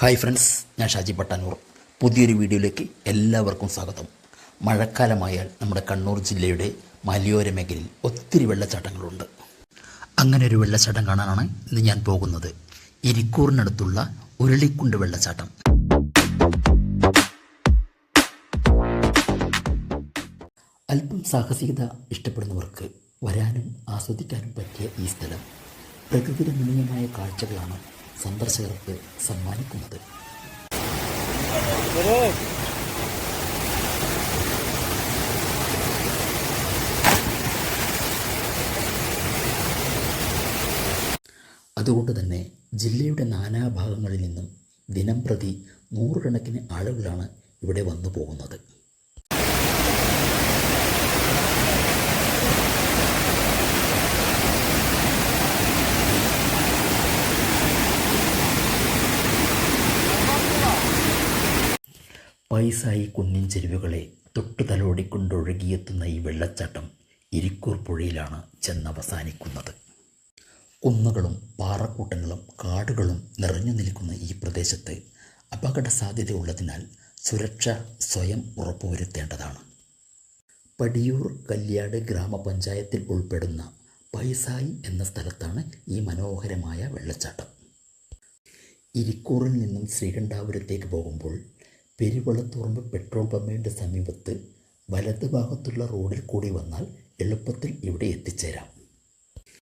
Hi friends ഞാൻ ഷാജി പട്ടാനൂർ പുതിയൊരു വീഡിയോയിലേക്ക് എല്ലാവർക്കും സ്വാഗതം. മഴക്കാലമായാൽ നമ്മുടെ കണ്ണൂർ ജില്ലയുടെ മലയോര മേഖലയിൽ ഒത്തിരി വെള്ളച്ചാട്ടങ്ങളുണ്ട്. അങ്ങനെ ഒരു വെള്ളച്ചാട്ടം കാണാനാണ് ഇന്ന് ഞാൻ പോകുന്നത്. ഇരിക്കൂറിനടുത്തുള്ള ഉരുളിക്കുണ്ട് വെള്ളച്ചാട്ടം. അല്പം സാഹസികത ഇഷ്ടപ്പെടുന്നവർക്ക് വരാനും ആസ്വദിക്കാനും പറ്റിയ ഈ സ്ഥലം പ്രകൃതി രമണീയമായ കാഴ്ചകളാണ് സന്ദർശകർക്ക് സമ്മാനിക്കുന്നത്. അതുകൊണ്ട് തന്നെ ജില്ലയുടെ നാനാഭാഗങ്ങളിൽ നിന്നും ദിനംപ്രതി നൂറുകണക്കിന് ആളുകളാണ് ഇവിടെ വന്നു പോകുന്നത് പൈസായി കുന്നിൻ ചെരുവുകളെ തൊട്ടു തലോടിക്കൊണ്ടൊഴുകിയെത്തുന്ന ഈ വെള്ളച്ചാട്ടം ഇരിക്കൂർ പുഴയിലാണ് ചെന്നവസാനിക്കുന്നത്. കുന്നുകളും പാറക്കൂട്ടങ്ങളും കാടുകളും നിറഞ്ഞു നിൽക്കുന്ന ഈ പ്രദേശത്ത് അപകട സാധ്യതയുള്ളതിനാൽ സുരക്ഷ സ്വയം ഉറപ്പുവരുത്തേണ്ടതാണ്. പടിയൂർ കല്യാട് ഗ്രാമപഞ്ചായത്തിൽ ഉൾപ്പെടുന്ന പൈസായി എന്ന സ്ഥലത്താണ് ഈ മനോഹരമായ വെള്ളച്ചാട്ടം. ഇരിക്കൂറിൽ നിന്നും ശ്രീകണ്ഠാപുരത്തേക്ക് പോകുമ്പോൾ പെരുവളത്തുറമ്പ് പെട്രോൾ പമ്പിന്റെ സമീപത്ത് വലത് ഭാഗത്തുള്ള റോഡിൽ കൂടി വന്നാൽ എളുപ്പത്തിൽ ഇവിടെ എത്തിച്ചേരാം.